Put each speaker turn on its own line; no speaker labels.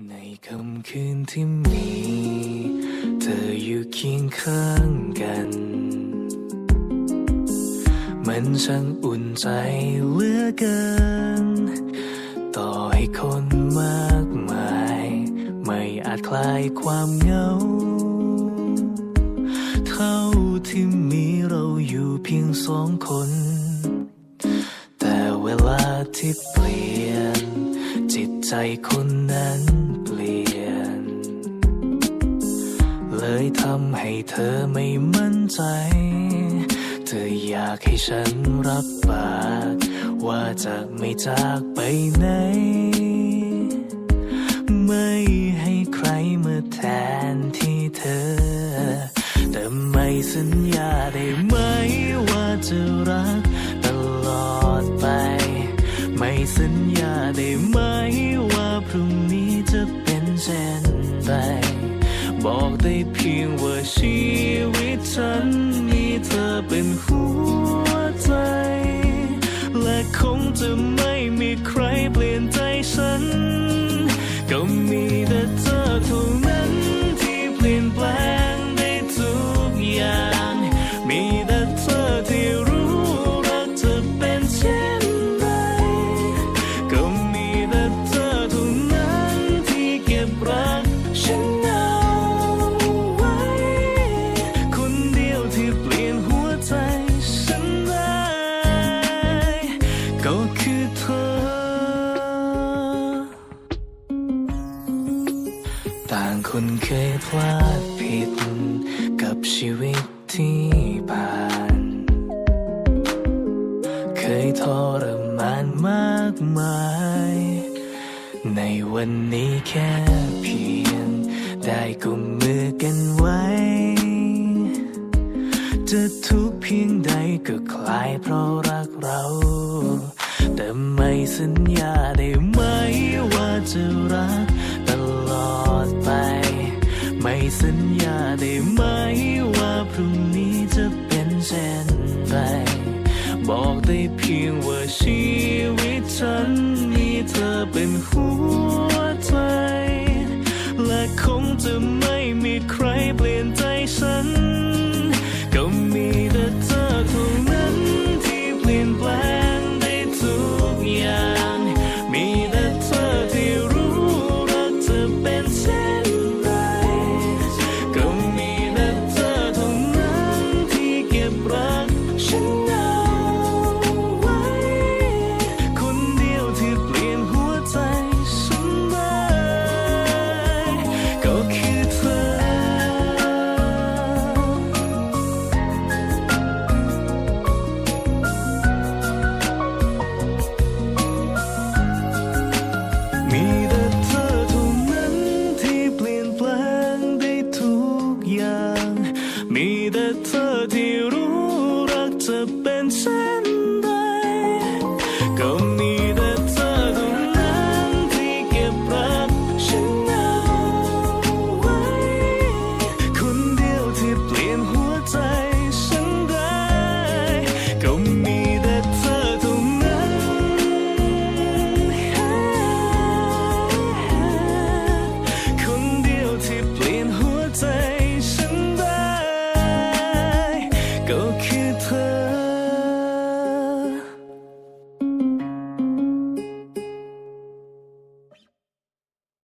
ในค่ำคืนที่มี เธออยู่เคียงข้างกัน มันช่างอุ่นใจเหลือเกิน ต่อให้คนมากมาย ไม่อาจคลายความเหงา เท่าที่มีเราอยู่เพียงสองคน แต่เวลาที่เปลี่ยน จิตใจคนนั้น เลยทำให้เธอไม่มั่นใจ เธออยากให้ฉันรับปาก ว่าจะไม่จากไปไหน ไม่ให้ใครมาแทนที่เธอ แต่ไม่สัญญาได้ไหมว่าจะรักตลอดไป ไม่สัญญาได้ไหมว่าพรุ่งนี้จะเป็นเช่นไร บอกได้ ต่างคนเคยพลาดผิด กับชีวิตที่ผ่าน เคยทรมานมากมาย ในวันนี้แค่เพียง ได้กุมมือกันไว้ จะทุกเพียงใดก็คลายเพราะรักเรา แต่ไม่สัญญาได้ไหมว่าจะรัก ได้เพียงว่าชีวิตฉันมีเธอเป็นหัว เป็นเช่นไรก็มีแต่เธอเท่านั้นที่เก็บรักฉันเอาไว้ คนเดียวที่เปลี่ยนหัวใจฉันได้ก็มีแต่เธอเท่านั้น คนเดียวที่เปลี่ยนหัวใจฉันได้ ก็คือเธอ